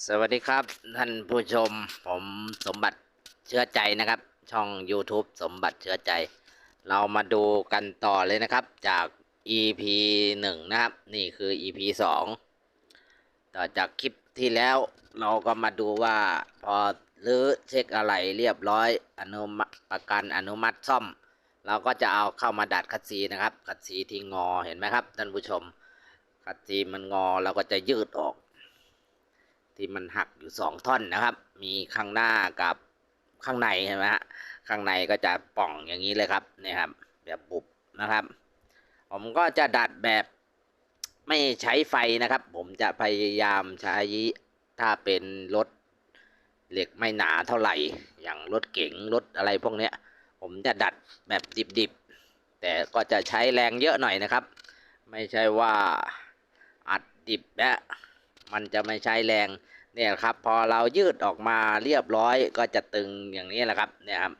สวัสดีครับ ท่านผู้ชมผมสมบัติเชื้อใจนะครับ ช่อง YouTube สมบัติเชื้อใจ เรามาดูกันต่อเลยนะครับจาก EP 1 นะครับ นี่คือ EP 2 ต่อจากคลิปที่แล้วเราก็มาดูว่าพอรื้อเช็คอะไรเรียบร้อยอนุมัติประกันอนุมัติซ่อม เราก็จะเอาเข้ามาดัดคัดซีนะครับ คัดซีที่งอเห็นไหมครับท่านผู้ชม คัดซีมันงอเราก็จะยืดออก ที่มันหักอยู่สองท่อนนะครับ มีข้างหน้ากับข้างในใช่ไหมฮะข้างในก็จะป่องอย่างนี้เลยครับเนี่ยครับแบบบุบนะครับ ผมก็จะดัดแบบไม่ใช้ไฟนะครับ ผมจะพยายามใช้ถ้าเป็นรถเหล็กไม่หนาเท่าไหร่ อย่างรถเก๋งรถอะไรพวกเนี้ย ผมจะดัดแบบดิบๆ แต่ก็จะใช้แรงเยอะหน่อยนะครับ ไม่ใช่ว่าอัดดิบและ มันจะไม่ใช้แรงเนี่ยครับพอเรายืดออกมาเรียบร้อยก็จะตึงอย่างนี้แหละครับเนี่ยครับ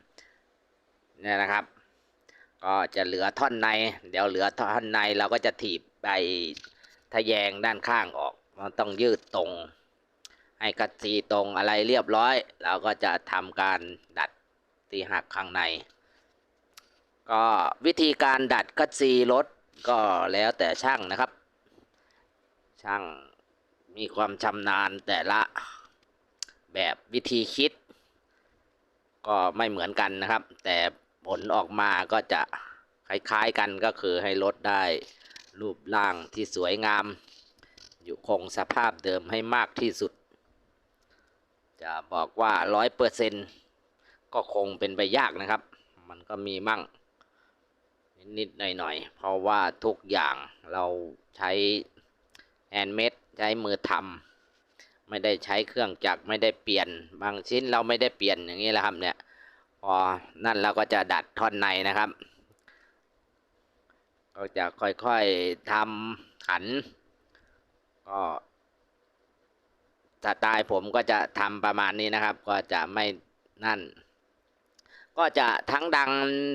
เนี่ยนะครับ ก็จะเหลือท่อนใน เดี๋ยวเหลือท่อนในเราก็จะถีบไปทะแยงด้านข้างออกมันต้องยืดตรง ให้กัดสีตรงอะไรเรียบร้อย เราก็จะทำการดัดตีหักข้างใน ก็วิธีการดัดคัดซีรถก็แล้วแต่ช่างนะครับ ช่าง มีความชำนาญแต่ละแบบวิธีคิด ก็ไม่เหมือนกันนะครับ แต่ผลออกมาก็จะคล้ายๆกันก็คือให้รถได้รูปร่างที่สวยงาม อยู่คงสภาพเดิมให้มากที่สุด จะบอกว่าร้อยเปอร์เซ็นก็คงเป็นไปยากนะครับ มันก็มีมั่ง นิดๆหน่อยๆ เพราะว่าทุกอย่างเราใช้แฮนเมด ช้มือทำไม่ได้ใช้เครื่องจักรไม่ได้เปลี่ยน บางชิ้นเราไม่ได้เปลี่ยนอย่างนี้แหละครับเนี่ยพอนั่นเราก็จะดัดท่อนในนะครับ ก็จะค่อยๆทำขัน ก็สไตล์ผมก็จะทำประมาณนี้นะครับ ก็จะไม่นั่น ก็จะทั้งดัง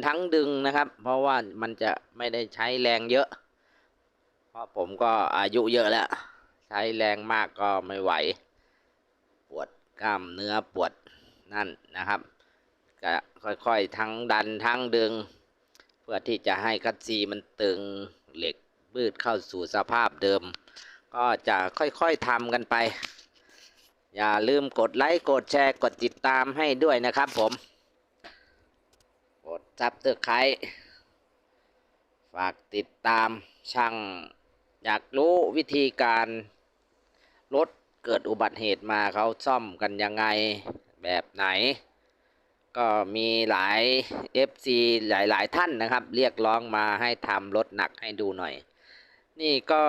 ทั้งดึงนะครับ เพราะว่ามันจะไม่ได้ใช้แรงเยอะ เพราะผมก็อายุเยอะแล้ว ใช้แรงมากก็ไม่ไหว ปวดกล้ามเนื้อปวดนั่นนะครับก็ค่อยๆทั้งดันทั้งดึง เพื่อที่จะให้คัดซีมันตึงเหล็กบืดเข้าสู่สภาพเดิม ก็จะค่อยๆทำกันไป อย่าลืมกดไลค์กดแชร์กดติดตามให้ด้วยนะครับผม กดซับสไครต์ฝากติดตามช่างอยากรู้วิธีการ รถเกิดอุบัติเหตุมาเขาซ่อมกันยังไงแบบไหน ก็มีหลาย FC หลาย ๆ ท่านนะครับ เรียกร้องมาให้ทำรถหนักให้ดูหน่อย นี่ก็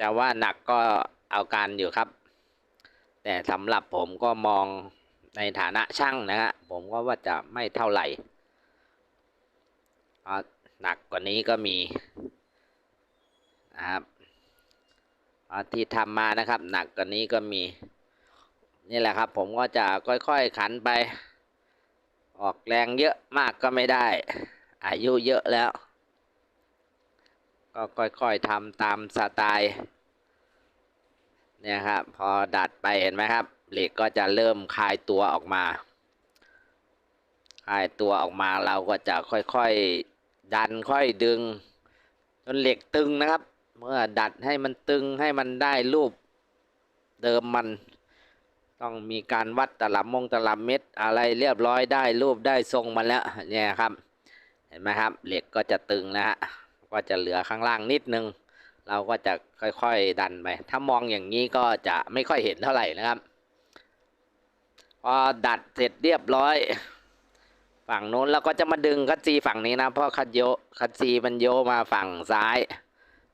จะว่าหนักก็เอาการอยู่ครับ แต่สำหรับผมก็มองในฐานะช่างนะฮะผมก็ว่าจะไม่เท่าไหร่หนักกว่านี้ก็มีนะครับ ที่ทำมานะครับ หนักกว่านี้ก็มี นี่แหละครับ ผมก็จะค่อยๆขันไป ออกแรงเยอะมากก็ไม่ได้ อายุเยอะแล้ว ก็ค่อยๆทำตามสไตล์เนี่ยครับ พอดัดไปเห็นไหมครับเหล็กก็จะเริ่มคลายตัวออกมาคลายตัวออกมาเราก็จะค่อยๆดันค่อยดึง จนเหล็กตึงนะครับ เมื่อดัดให้มันตึงให้มันได้รูปเดิมมัน ต้องมีการวัดตลับมงตลับเม็ดอะไรเรียบร้อยได้รูปได้ทรงมันแล้วเนี่ยครับ เห็นไหมครับเหล็กก็จะตึงนะฮะก็จะเหลือข้างล่างนิดนึง เราก็จะค่อยๆดันไป ถ้ามองอย่างนี้ก็จะไม่ค่อยเห็นเท่าไหร่นะครับ พอดัดเสร็จเรียบร้อย ฝั่งโน้นเราก็จะมาดึงคัดซีฝั่งนี้นะ เพราะคัดโยคัดซีมันโยมาฝั่งซ้าย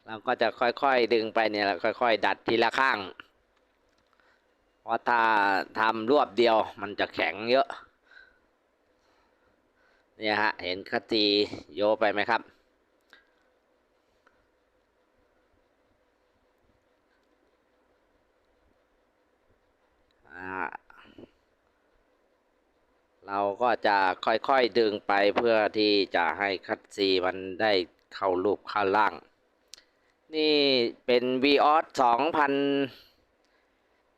เราก็จะค่อยๆดึงไปเนี่ยค่อยๆ ดัดทีละข้าง เพราะถ้าทำรวบเดียวมันจะแข็งเยอะ เนี่ยฮะ เห็นคัดซีโยไปไหมครับ เราก็จะค่อยๆดึงไปเพื่อที่จะให้คัดซีมันได้เข้ารูปเข้าล่าง นี่เป็น v ีออสสองพัน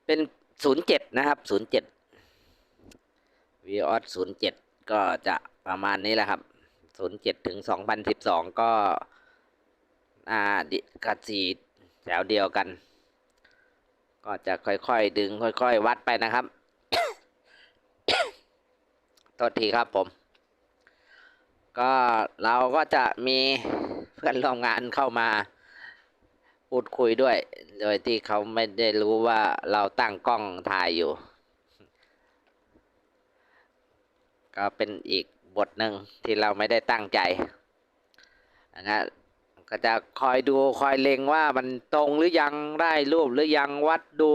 เป็นศูนย์เจ็ดนะครับศูนย์เจ็ดวีออสศูนย์เจ็ดก็จะประมาณนี้แหละครับศูนย์เจ็ดถึงสองพันสิบสองก็อ่าดิกระสีแถวเดียวกัน ก็จะค่อยๆ ดึงค่อยๆ วัดไปนะครับโทษทีครับผม ก็เราก็จะมีเพื่อนร่วมงานเข้ามา พูดคุยด้วย โดยที่เขาไม่ได้รู้ว่าเราตั้งกล้องถ่ายอยู่ ก็เป็นอีกบทหนึ่งที่เราไม่ได้ตั้งใจนะก็จะคอยดูคอยเล็งว่ามันตรงหรือยังได้รูปหรือยังวัดดู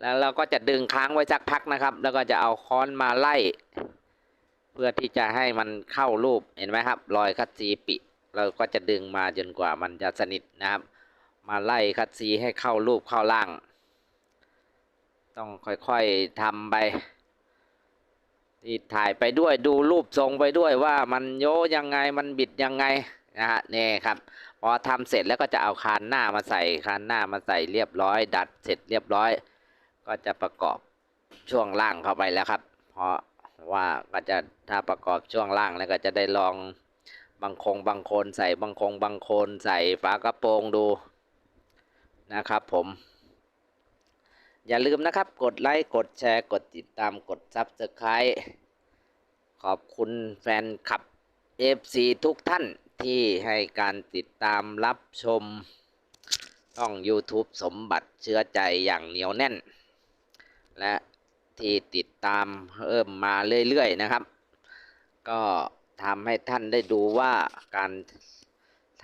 แล้วเราก็จะดึงค้างไว้สักพักนะครับ แล้วก็จะเอาค้อนมาไล่ เพื่อที่จะให้มันเข้ารูปเห็นไหมครับ รอยคัดซีปิ เราก็จะดึงมาจนกว่ามันจะสนิทนะครับ มาไล่คัดซีให้เข้ารูปเข้าล่าง ต้องค่อยๆทำไปที่ถ่ายไปด้วยดูรูปทรงไปด้วยว่ามันโยยังไงมันบิดยังไงนะฮะนี่ครับพอทำเสร็จแล้วก็จะเอาคานหน้ามาใส่คานหน้ามาใส่เรียบร้อย ดัดเสร็จเรียบร้อย ก็จะประกอบช่วงล่างเข้าไปแล้วครับ เพราะว่าก็จะถ้าประกอบช่วงล่างแล้วก็จะได้ลอง บางคงบางคนใส่บางคงบางคนใส่ฝากระโปรงดูนะครับผม อย่าลืมนะครับ กดไลค์กดแชร์กดติดตามกดซับสไคร b ์ขอบคุณแฟนคลับ FC ทุกท่านที่ให้การติดตามรับชมช่อง YouTube สมบัติเชื้อใจอย่างเหนียวแน่น และที่ติดตามเพิ่มมาเรื่อย ๆ นะครับ ก็ ทำให้ท่านได้ดูว่าการ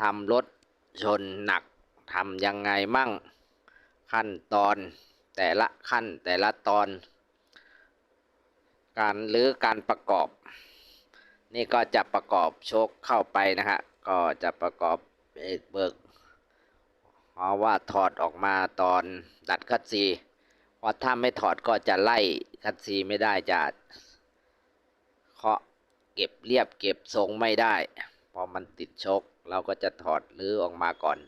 ทำรถชนหนักทำยังไงมั่งขั้นตอนแต่ละขั้นแต่ละตอน การหรือการประกอบ นี่ก็จะประกอบโชคเข้าไปนะฮะก็จะประกอบเบิกเพราะว่าถอดออกมาตอนดัดคัดซีเพราะถ้าไม่ถอดก็จะไล่คัดซีไม่ได้จะเคาะ เก็บเรียบเก็บทรงไม่ได้ พอมันติดชก เราก็จะถอดหรือออกมาก่อน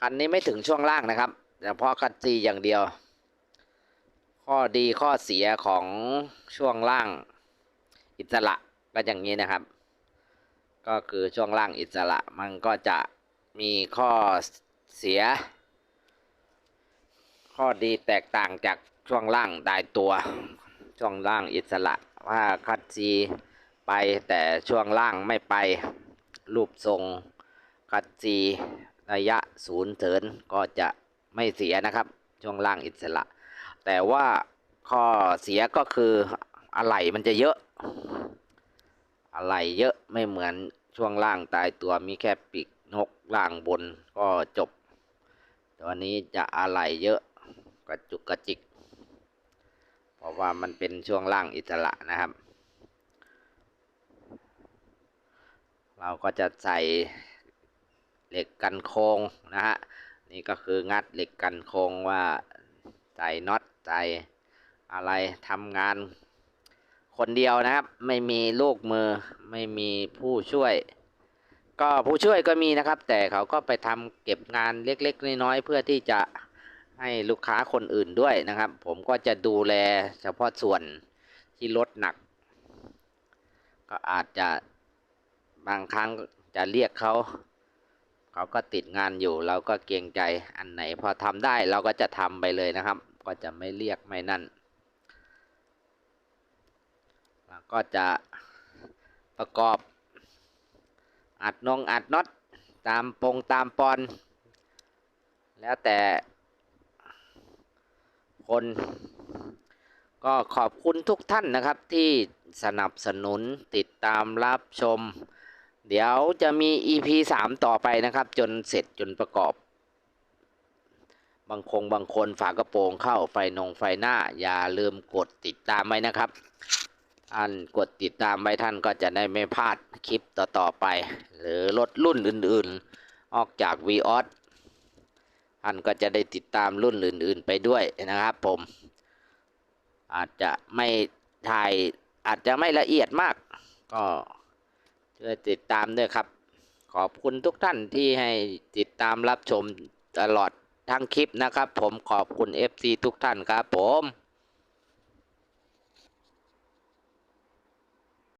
คันนี้ไม่ถึงช่วงล่างนะครับเฉพาะคัดซีอย่างเดียว ข้อดีข้อเสียของช่วงล่างอิสระก็อย่างนี้นะครับ ก็คือช่วงล่างอิสระมันก็จะมีข้อเสีย ข้อดีแตกต่างจากช่วงล่างตายตัว ช่วงล่างอิสระว่าคัดซี ไปแต่ช่วงล่างไม่ไป รูปทรงคัดซีระยะศูนย์เถินก็จะไม่เสียนะครับ ช่วงล่างอิสระ แต่ว่าข้อเสียก็คืออะไหล่มันจะเยอะอะไหล่เยอะไม่เหมือนช่วงล่างตายตัวมีแค่ปีกนกล่างบนก็จบตัวนี้จะอะไหล่เยอะกระจุกกระจิก เพราะว่ามันเป็นช่วงล่างอิสระนะครับ เราก็จะใส่เหล็กกันโค้งนะฮะนี่ก็คืองัดเหล็กกันโค้งว่าใส่น็อตใส่อะไรทำงาน คนเดียวนะครับ ไม่มีลูกมือไม่มีผู้ช่วย ก็ผู้ช่วยก็มีนะครับ แต่เขาก็ไปทำเก็บงานเล็กๆน้อยๆเพื่อที่จะให้ลูกค้าคนอื่นด้วยนะครับ ผมก็จะดูแลเฉพาะส่วนที่ลดหนัก ก็อาจจะ บางครั้งจะเรียกเขาเขาก็ติดงานอยู่ เราก็เกรงใจอันไหนพอทำได้เราก็จะทำไปเลยนะครับ ก็จะไม่เรียกไม่นั่นก็จะประกอบอัดนงอัดน็อตตามปงตามปอน แล้วแต่คน ก็ขอบคุณทุกท่านนะครับที่สนับสนุนติดตามรับชม เดี๋ยวจะมี EP 3 ต่อไปนะครับ จนเสร็จจนประกอบ บางคงบางคนฝากระโปรงเข้าไฟนงไฟหน้า อย่าลืมกดติดตามไว้นะครับท่านกดติดตามไว้ท่านก็จะได้ไม่พลาดคลิปต่อๆไป หรือรถรุ่นอื่นๆ ออกจาก v ีออสท่านก็จะได้ติดตามรุ่นอื่นๆไปด้วยนะครับผม อาจจะไม่ถ่ายอาจจะไม่ละเอียดมากก็ ช่วยติดตามด้วยครับ ขอบคุณทุกท่านที่ให้ติดตามรับชมตลอดทั้งคลิปนะครับ ผมขอบคุณ FC ทุกท่านครับผม